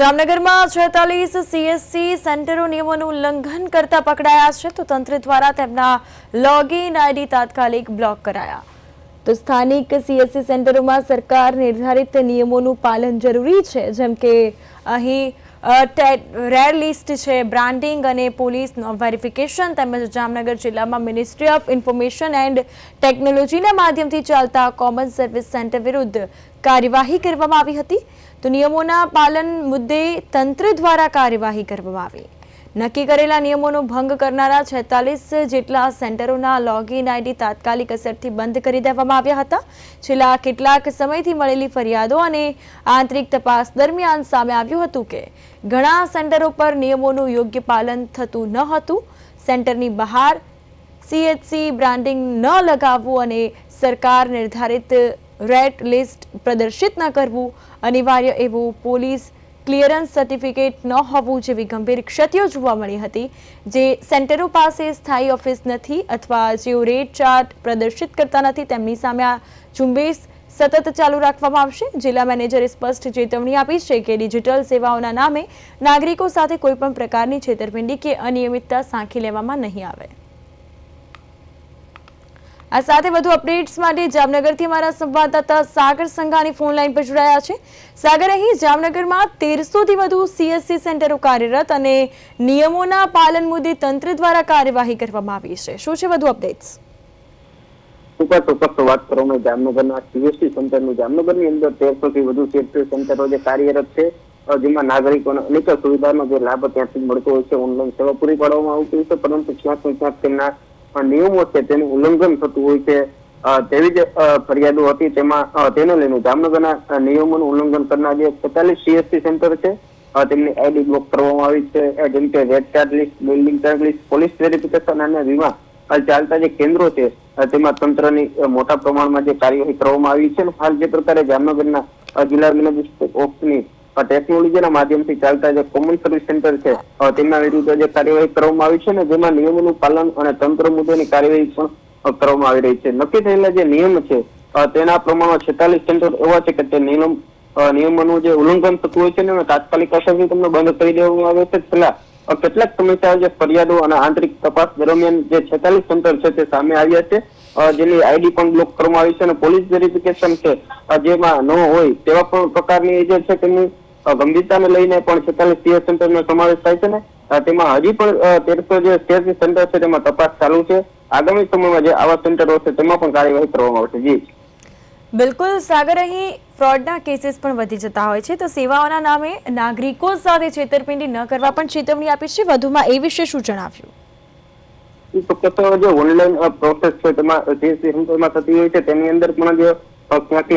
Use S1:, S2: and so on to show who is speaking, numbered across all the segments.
S1: જામનગરમાં છેતાલીસ સીએસસી સેન્ટરો નિયમોનું ઉલ્લંઘન કરતા પકડાયા છે તો તંત્ર દ્વારા તેમના લોગિન આઈડી તાત્કાલિક બ્લોક કરાયા. તો સ્થાનિક સીએસસી સેન્ટરોમાં સરકાર નિર્ધારિત નિયમોનું પાલન જરૂરી છે, જેમ કે અહીં રેડ લિસ્ટ છે બ્રાન્ડિંગ અને પોલીસ વેરિફિકેશન તેમજ જામનગર જિલ્લામાં મિનિસ્ટ્રી ઓફ ઇન્ફોર્મેશન એન્ડ ટેકનોલોજીના માધ્યમથી ચાલતા કોમન સર્વિસ સેન્ટર વિરુદ્ધ કાર્યવાહી કરવામાં આવી હતી. તો નિયમોના પાલન મુદ્દે તંત્ર દ્વારા કાર્યવાહી કરવામાં આવી. નક્કી કરેલા નિયમોનો ભંગ કરનારા છેતાલીસ જેટલા સેન્ટરોના લોગિન આઈડી તાત્કાલિક અસરથી બંધ કરી દેવામાં આવ્યા હતા. છેલ્લા કેટલાક સમયથી મળેલી ફરિયાદો અને આંતરિક તપાસ દરમિયાન સામે આવ્યું હતું કે, ઘણા સેન્ટરો પર નિયમોનું યોગ્ય પાલન થતું ન હતું. સેન્ટરની બહાર સીએચસી બ્રાન્ડિંગ ન લગાવવું અને સરકાર નિર્ધારિત રેટ લિસ્ટ પ્રદર્શિત ન કરવું અનિવાર્ય એવું પોલીસ ક્લિયરન્સ સર્ટિફિકેટ ન હોવું જેવી ગંભીર ક્ષતિઓ જોવા મળી હતી, જે સેન્ટરો પાસે સ્થાયી ઓફિસ નથી અથવા જેઓ રેટ ચાર્ટ પ્રદર્શિત કરતા નથી, તેમની સામે આ ઝુંબેશ સતત ચાલુ રાખવામાં આવશે. જિલ્લા મેનેજરે સ્પષ્ટ ચેતવણી આપી છે કે ડિજિટલ સેવાઓના નામે નાગરિકો સાથે કોઈપણ પ્રકારની છેતરપિંડી કે અનિયમિતતા સાંખી લેવામાં નહીં આવે. આ સાથે વધુ અપડેટ્સ માટે જામનગરથી અમારા સંવાદદાતા સાગર સંઘાની ફોન લાઈન પર જોડાયા છે. સાગર, અહીં જામનગરમાં તેરસોથી વધુ સીએસસી સેન્ટરો કાર્યરત અને નિયમોના પાલન મુદ્દે તંત્ર દ્વારા કાર્યવાહી કરવામાં આવી છે. શું છે વધુ અપડેટ્સ?
S2: વાત કરવામાં જામનગરના સીએસસી સેન્ટરનું. જામનગરની અંદર તેરસો થી વધુ સીએસસી જે કાર્યરત છે જેમાં નાગરિકોને અનેક સુવિધાનો જે લાભ ત્યાંથી મળતો હોય છે. ઓનલાઈન સેવા પૂરી પાડવામાં આવતી હોય છે, પરંતુ ક્યાંક ક્યાંક તેમના નિયમો છે તેનું ઉલ્લંઘન થતું હોય છે. તેવી જ ફરિયાદો હતી તેમાં તેને લઈને જામનગરના નિયમોનું ઉલ્લંઘન કરનાર જે છેતાલીસ સીએસસી સેન્ટર છે તેમની આઈડી બ્લોક કરવામાં આવી છે. જેમ કે red card list building card list police verification અને વીમા ચાલતા જે કેન્દ્રો છે તેમાં તંત્રની મોટા પ્રમાણમાં જે કાર્યવાહી કરવામાં આવી છે. હાલ જે પ્રકારે જામનગરના જિલ્લા મેનેજમેન્ટ ઓફિસની અ, ટેકનોલોજીના માધ્યમથી ચાલતા જે કોમન સર્વિસ સેન્ટર છે તેમના વિરુદ્ધ જે કાર્યવાહી કરવામાં આવી છે ને જેમાં નિયમોનું પાલન અને તંત્ર મુદ્દેની કાર્યવાહી પણ કરવામાં આવી રહી છે. નક્કી થયેલા જે નિયમ છે તેના પ્રમાણમાં છેતાલીસ સેન્ટર એવા છે કે તે નિયમ નિયમોનું જે ઉલ્લંઘન થતું હોય છે ને તાત્કાલિક અસરથી તમને બંધ કરી દેવામાં આવે છે. છેલ્લા કેટલાક સમસ્યાઓ જે ફરિયાદો અને આંતરિક તપાસ દરમિયાન જે છેતાલીસ સેન્ટર છે તે સામે આવ્યા છે. જેની આઈડી પણ બ્લોક કરવામાં આવી છે અને પોલીસ વેરિફિકેશન છે જેમાં ન હોય તેવા પણ પ્રકારની જે છે તેમની અ, ગંભીરતાને લઈને પણ છેતાલીસ સીએસ સેન્ટરનો સમાવેશ થાય છે ને? તેમાં હજી પણ તેરસો જે સીએસસી સેન્ટર છે તેમાં તપાસ ચાલુ છે. આગામી સમયમાં જે આવા સેન્ટરો છે તેમાં પણ કાર્યવાહી કરવામાં આવશે. જી.
S1: બિલકુલ સાગર અહીં ફ્રોડના કેસીસ પણ વધી જતા હોય છે. તો સેવાઓના નામે નાગરિકો સાથે છેતરપિંડી ન કરવા પણ ચેતવણી આપી છે. વધુમાં એ વિશે શું જણાવ્યું?
S2: જે ઓનલાઈન પ્રોસેસ છે તેમાં જે સેન્ટરમાં થતી હોય છે તેની અંદર પણ જે અ, ક્યાંક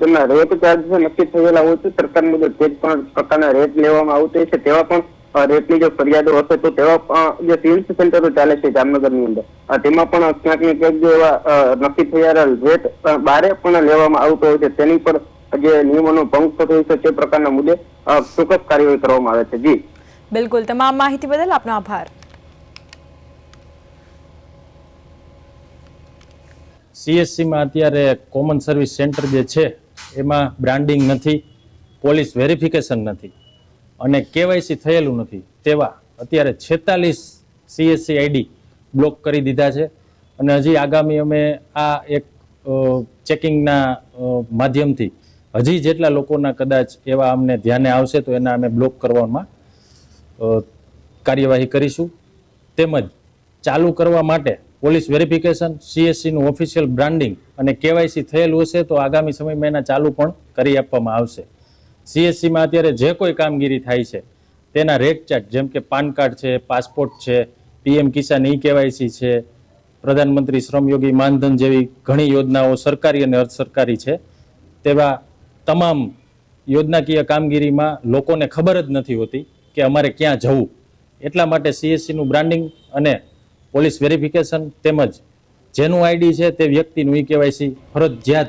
S2: તેમના રેટ ચાર્જ નક્કી થયેલા હોય છે. સરકાર મુજબ જે પણ પ્રકારના રેટ લેવામાં આવતો છે તેવા પણ રેટની જો ફરિયાદો હશે તો તેવા જે સિલ્સ સેન્ટરો ચાલે છે જામનગરની અંદર તેમાં પણ ક્યાંક ને ક્યાંક એવા નક્કી થયેલા રેટ બારે પણ લેવામાં આવતો હોય છે. તેની પર જે નિયમોનો ભંગ થતો હોય છે તે પ્રકારના મુદ્દે ચોક્કસ કાર્યવાહી કરવામાં આવે છે. જી.
S1: બિલકુલ. તમામ માહિતી બદલ આપનો આભાર.
S3: સીએસસીમાં અત્યારે કોમન સર્વિસ સેન્ટર જે છે, એમાં બ્રાન્ડિંગ નથી પોલીસ વેરિફિકેશન નથી અને કેવાયસી થયેલું નથી. તેવા અત્યારે છેતાલીસ સીએસસી આઈડી બ્લોક કરી દીધા છે અને હજી આગામી અમે આ એક ચેકિંગના માધ્યમથી હજી જેટલા લોકોના કદાચ એવા અમને ધ્યાને આવશે તો એના અમે બ્લોક કરવામાં કાર્યવાહી કરીશું. તેમજ ચાલુ કરવા માટે પોલીસ વેરિફિકેશન સીએસસીનું ઓફિશિયલ બ્રાન્ડિંગ અને કેવાયસી થયેલું હશે તો આગામી સમયમાં એના ચાલુ પણ કરી આપવામાં આવશે. સીએસસીમાં અત્યારે જે કોઈ કામગીરી થાય છે, તેના રેટ ચાર્ટ જેમ કે પાન કાર્ડ છે, પાસપોર્ટ છે પીએમ કિસાન ઈ કેવાયસી છે, પ્રધાનમંત્રી શ્રમયોગી માનધન જેવી ઘણી યોજનાઓ સરકારી અને અર્ધ સરકારી છે, તેવા તમામ યોજનાકીય કામગીરીમાં લોકોને ખબર જ નથી હોતી કે અમારે ક્યાં જવું. એટલા માટે સીએસસીનું બ્રાન્ડિંગ અને પોલીસ વેરિફિકેશન તેમજ જેનું આઈડી છે તે વ્યક્તિનું ઈ કેવાયસી ફરજિયાત